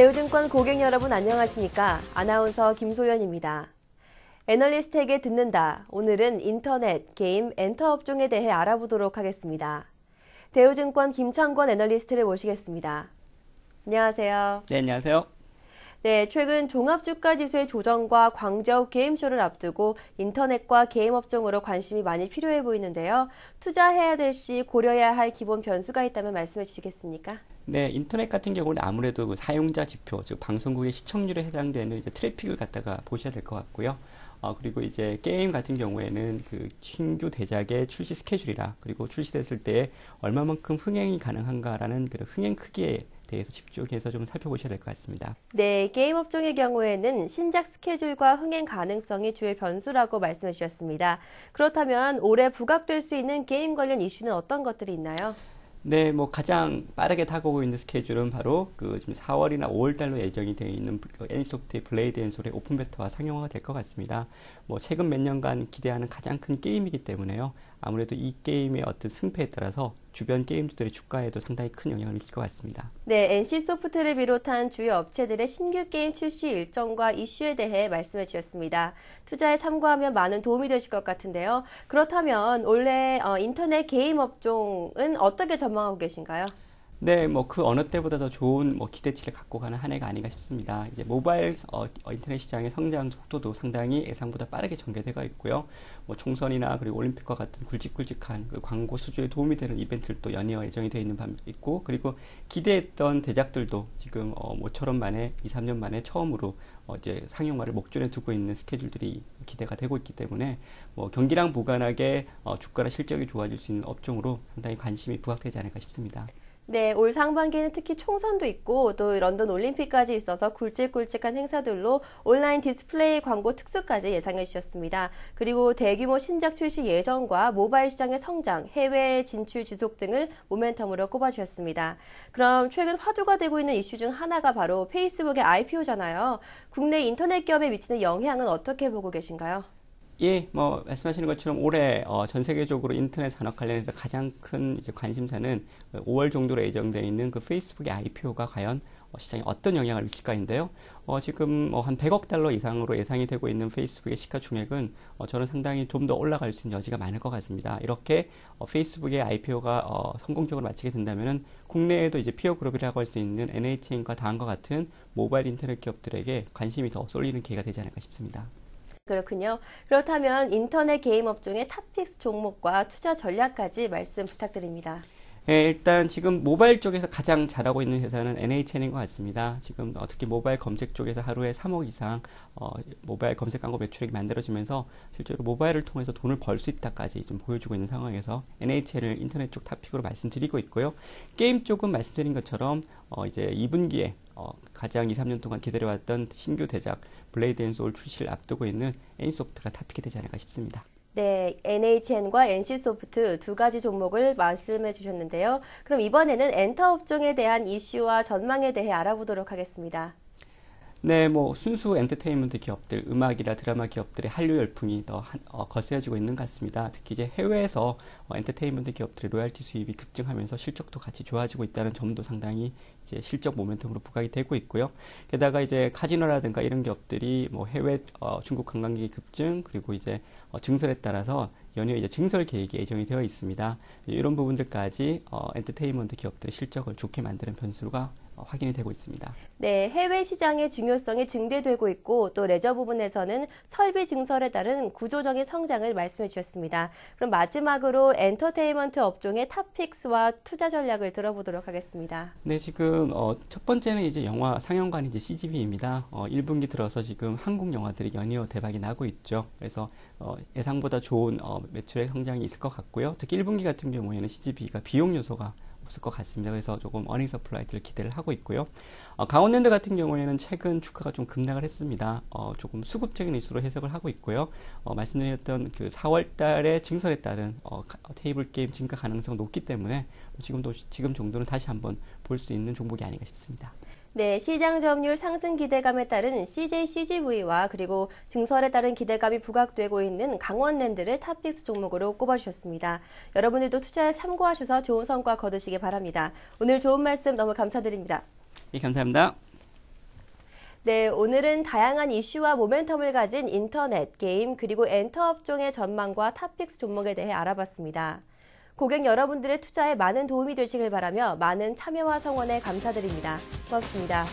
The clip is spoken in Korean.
대우증권 고객 여러분 안녕하십니까? 아나운서 김소연입니다. 애널리스트에게 듣는다. 오늘은 인터넷, 게임, 엔터 업종에 대해 알아보도록 하겠습니다. 대우증권 김창권 애널리스트를 모시겠습니다. 안녕하세요. 네, 안녕하세요. 네, 최근 종합주가 지수의 조정과 광저우 게임쇼를 앞두고 인터넷과 게임 업종으로 관심이 많이 필요해 보이는데요. 투자해야 될 시 고려해야 할 기본 변수가 있다면 말씀해 주시겠습니까? 네, 인터넷 같은 경우는 아무래도 그 사용자 지표, 즉 방송국의 시청률에 해당되는 이제 트래픽을 갖다가 보셔야 될 것 같고요. 어, 그리고 이제 게임 같은 경우에는 그 신규 대작의 출시 스케줄이라 그리고 출시됐을 때 얼마만큼 흥행이 가능한가라는 그 흥행 크기에 대해서 집중해서 좀 살펴보셔야 될 것 같습니다. 네, 게임 업종의 경우에는 신작 스케줄과 흥행 가능성이 주요 변수라고 말씀해 주셨습니다. 그렇다면 올해 부각될 수 있는 게임 관련 이슈는 어떤 것들이 있나요? 네, 뭐 가장 빠르게 타고 있는 스케줄은 바로 그 지금 4월이나 5월 달로 예정이 되어 있는 그 애니소프트의 블레이드 앤 솔의 오픈 베타와 상용화가 될 것 같습니다. 뭐 최근 몇 년간 기대하는 가장 큰 게임이기 때문에요. 아무래도 이 게임의 어떤 승패에 따라서 주변 게임들의 주가에도 상당히 큰 영향을 미칠 것 같습니다. 네, NC 소프트를 비롯한 주요 업체들의 신규 게임 출시 일정과 이슈에 대해 말씀해 주셨습니다. 투자에 참고하면 많은 도움이 되실 것 같은데요. 그렇다면 올해 어, 인터넷 게임 업종은 어떻게 전망하고 계신가요? 네, 뭐 그 어느 때보다도 좋은 뭐 기대치를 갖고 가는 한 해가 아닌가 싶습니다. 이제 모바일 어, 어, 인터넷 시장의 성장 속도도 상당히 예상보다 빠르게 전개되고 있고요. 뭐 총선이나 그리고 올림픽과 같은 굵직굵직한 그 광고 수주에 도움이 되는 이벤트들도 연이어 예정이 되어 있는 반 있고 그리고 기대했던 대작들도 지금 어, 모처럼 만에 2, 3년 만에 처음으로 어, 이제 상용화를 목전에 두고 있는 스케줄들이 기대가 되고 있기 때문에 뭐 경기랑 무관하게 어, 주가나 실적이 좋아질 수 있는 업종으로 상당히 관심이 부각되지 않을까 싶습니다. 네, 올 상반기에는 특히 총선도 있고 또 런던 올림픽까지 있어서 굵직굵직한 행사들로 온라인 디스플레이 광고 특수까지 예상해 주셨습니다. 그리고 대규모 신작 출시 예정과 모바일 시장의 성장, 해외 진출 지속 등을 모멘텀으로 꼽아주셨습니다. 그럼 최근 화두가 되고 있는 이슈 중 하나가 바로 페이스북의 IPO잖아요. 국내 인터넷 기업에 미치는 영향은 어떻게 보고 계신가요? 예, 뭐 말씀하시는 것처럼 올해 어, 전 세계적으로 인터넷 산업 관련해서 가장 큰 이제 관심사는 5월 정도로 예정되어 있는 그 페이스북의 IPO가 과연 어, 시장에 어떤 영향을 미칠까인데요. 어, 지금 어, 한 100억 달러 이상으로 예상이 되고 있는 페이스북의 시가총액은 어, 저는 상당히 좀 더 올라갈 수 있는 여지가 많을 것 같습니다. 이렇게 어, 페이스북의 IPO가 어, 성공적으로 마치게 된다면은 국내에도 이제 피어 그룹이라고 할 수 있는 NHN과 다음과 같은 모바일 인터넷 기업들에게 관심이 더 쏠리는 기회가 되지 않을까 싶습니다. 그렇군요. 그렇다면 인터넷 게임 업종의 탑픽스 종목과 투자 전략까지 말씀 부탁드립니다. 예, 일단 지금 모바일 쪽에서 가장 잘하고 있는 회사는 NHN인 것 같습니다. 지금 어, 특히 모바일 검색 쪽에서 하루에 3억 이상 어, 모바일 검색 광고 매출액이 만들어지면서 실제로 모바일을 통해서 돈을 벌 수 있다까지 좀 보여주고 있는 상황에서 NHN을 인터넷 쪽 탑픽으로 말씀드리고 있고요. 게임 쪽은 말씀드린 것처럼 어, 이제 2분기에 어, 가장 2, 3년 동안 기다려왔던 신규 대작 블레이드 앤 소울 출시를 앞두고 있는 애니소프트가 탑픽이 되지 않을까 싶습니다. 네, NHN과 NC소프트 두 가지 종목을 말씀해 주셨는데요. 그럼 이번에는 엔터 업종에 대한 이슈와 전망에 대해 알아보도록 하겠습니다. 네, 뭐 순수 엔터테인먼트 기업들, 음악이라 드라마 기업들의 한류 열풍이 더 한, 어, 거세져지고 있는 것 같습니다. 특히 이제 해외에서 어, 엔터테인먼트 기업들의 로얄티 수입이 급증하면서 실적도 같이 좋아지고 있다는 점도 상당히 이제 실적 모멘텀으로 부각이 되고 있고요. 게다가 이제 카지노라든가 이런 기업들이 뭐 해외 어, 중국 관광객 이 급증 그리고 이제 어, 증설에 따라서 연이어 이제 증설 계획이 예정이 되어 있습니다. 이런 부분들까지 어, 엔터테인먼트 기업들의 실적을 좋게 만드는 변수가 어, 확인이 되고 있습니다. 네, 해외 시장의 중요성이 증대되고 있고 또 레저 부분에서는 설비 증설에 따른 구조적인 성장을 말씀해 주셨습니다. 그럼 마지막으로 엔터테인먼트 업종의 탑픽스와 투자 전략을 들어보도록 하겠습니다. 네, 지금 어, 첫 번째는 이제 영화 상영관 이제 CGV입니다. 어, 1분기 들어서 지금 한국 영화들이 연이어 대박이 나고 있죠. 그래서 어, 예상보다 좋은 어, 매출의 성장이 있을 것 같고요. 특히 1분기 같은 경우에는 CGV가 비용 요소가 없을 것 같습니다. 그래서 조금 어닝 서플라이트를 기대를 하고 있고요. 어, 강원랜드 같은 경우에는 최근 주가가 좀 급락을 했습니다. 어, 조금 수급적인 이슈로 해석을 하고 있고요. 어, 말씀드렸던 그 4월 달에 증설에 따른 어, 테이블 게임 증가 가능성 높기 때문에 지금도 지금 정도는 다시 한번 볼 수 있는 종목이 아닌가 싶습니다. 네, 시장 점유율 상승 기대감에 따른 CJ CGV와 그리고 증설에 따른 기대감이 부각되고 있는 강원랜드를 탑픽스 종목으로 꼽아주셨습니다. 여러분들도 투자에 참고하셔서 좋은 성과 거두시기 바랍니다. 오늘 좋은 말씀 너무 감사드립니다. 예, 감사합니다. 네, 오늘은 다양한 이슈와 모멘텀을 가진 인터넷, 게임, 그리고 엔터 업종의 전망과 탑픽스 종목에 대해 알아봤습니다. 고객 여러분들의 투자에 많은 도움이 되시길 바라며 많은 참여와 성원에 감사드립니다. 고맙습니다.